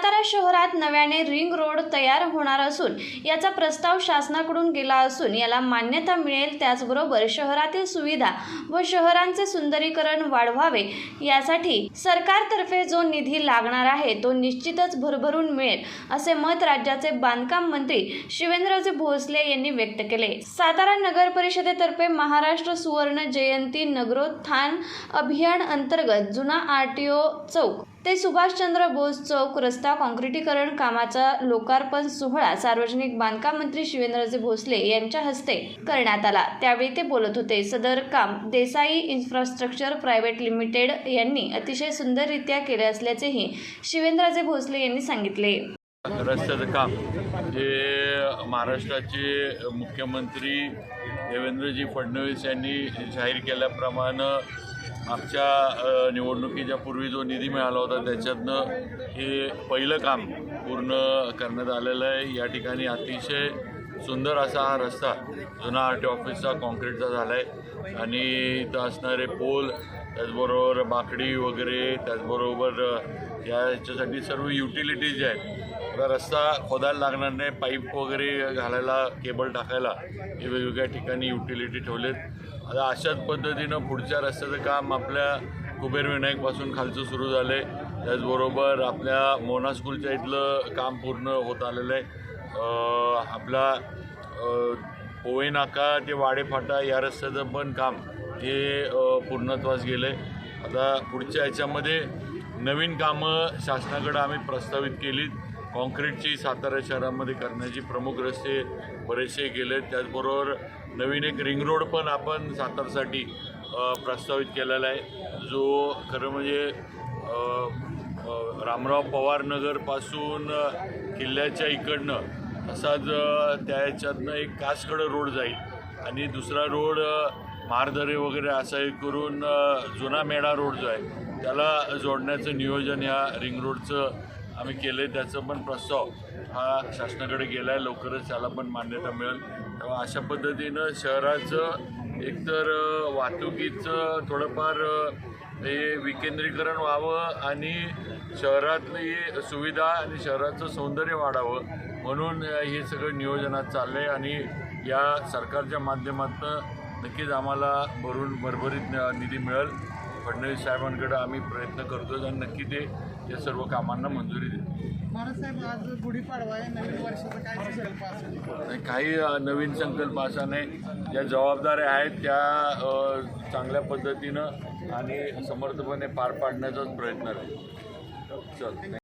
सातारा शहरात नव्याने ring road तयार होणार असून याचा प्रस्ताव शासनाकडून गेला असून याला मान्यता मिळेल त्याचबरोबर शहरातील सुविधा व शहरांचे सुंदरीकरण वाढवावे यासाठी सरकारतर्फे जो निधी लागणार आहे तो निश्चितच भरभरून मिळेल असे मत राज्याचे बांधकाम मंत्री शिवेंद्रजी भोसले यांनी व्यक्त केले. सातारा नगर परिषदेतर्फे महाराष्ट्र सुवर्ण जयंती नगरोत्थान अभियान अंतर्गत जुना आरटीओ चौक ते सुभाषचंद्र बोस चौक रस्ता काँक्रिटीकरण कामाचा लोकार्पण सोहळा सार्वजनिक बांधकाम मंत्री शिवेंद्रजी भोसले यांच्या हस्ते करण्यात आला. त्यावेळी ते बोलत होते सदर काम देसाई इन्फ्रास्ट्रक्चर प्रायव्हेट लिमिटेड यांनी अतिशय सुंदररित्या केले असल्याचेही शिवेंद्रजे भोसले यांनी सांगितले. रस्त्याचं काम जे महाराष्ट्राचे मुख्यमंत्री देवेंद्रजी फडणवीस यांनी जाहीर केल्याप्रमाणे मागच्या निवडणुकीच्या पूर्वी जो निधी मिळाला होता त्याच्यातनं हे पहिलं काम पूर्ण करण्यात आलेलं आहे. या ठिकाणी अतिशय सुंदर असा हा रस्ता जुना आर टी ऑफिसचा कॉन्क्रीटचा झाला आहे आणि इथं असणारे पोल त्याचबरोबर बाकडी वगैरे त्याचबरोबर या याच्यासाठी सर्व युटिलिटीज ज्या आहेत आता रस्ता खोदायला लागणार नाही. पाईप वगैरे घालायला केबल टाकायला हे वेगवेगळ्या ठिकाणी युटिलिटी ठेवलेत. आता अशाच पद्धतीनं पुढच्या रस्त्याचं काम आपल्या कुबेर विनायकपासून खालचं सुरू झालं आहे त्याचबरोबर आपल्या मोना स्कूलच्या इथलं काम पूर्ण होत आलेलं आहे. आपला अं, नाका ते वाडेफाटा या रस्त्याचं पण काम हे पूर्णत्वास गेलं आहे आता पुढच्या ह्याच्यामध्ये नवीन कामं शासनाकडं आम्ही प्रस्तावित केलीत. कॉन्क्रीटची सातारा शहरामध्ये करण्याची प्रमुख रस्ते बरेचसे गेले आहेत त्याचबरोबर नवीन एक रिंग रोड पण आपण सातारसाठी प्रस्तावित केलेला आहे. जो खरं म्हणजे रामराव पवार नगरपासून किल्ल्याच्या इकडनं असाच त्या याच्यातनं एक कासकडं रोड जाईल आणि दुसरा रोड मारदरे वगैरे असा एक करून जुना मेढा रोड जो आहे त्याला जोडण्याचं नियोजन या रिंग रोडचं आम्ही केलं आहे त्याचं पण प्रस्ताव हा शासनाकडे गेला आहे लवकरच त्याला पण मान्यता मिळेल. तेव्हा अशा पद्धतीनं शहराचं एकतर वाहतुकीचं थोडंफार हे विकेंद्रीकरण व्हावं आणि शहरातली सुविधा आणि शहराचं सौंदर्य वाढावं म्हणून हे सगळं नियोजनात चाललं आहे आणि या सरकारच्या माध्यमातून नक्कीच आम्हाला भरून भरभरीत निधी मिळेल. फडणवीस साहेबांकडे आम्ही प्रयत्न करतो आणि नक्की ते या सर्व कामांना मंजुरी देतील. महाराज साहेब आज गुढीपाडवा आहे. नवीन वर्षाचा काय संकल्प असेल? आणि काही नवीन संकल्प असा नाही. ज्या जबाबदाऱ्या आहेत त्या चांगल्या पद्धतीनं आणि समर्थपणे पार पाडण्याचाच प्रयत्न आहे चल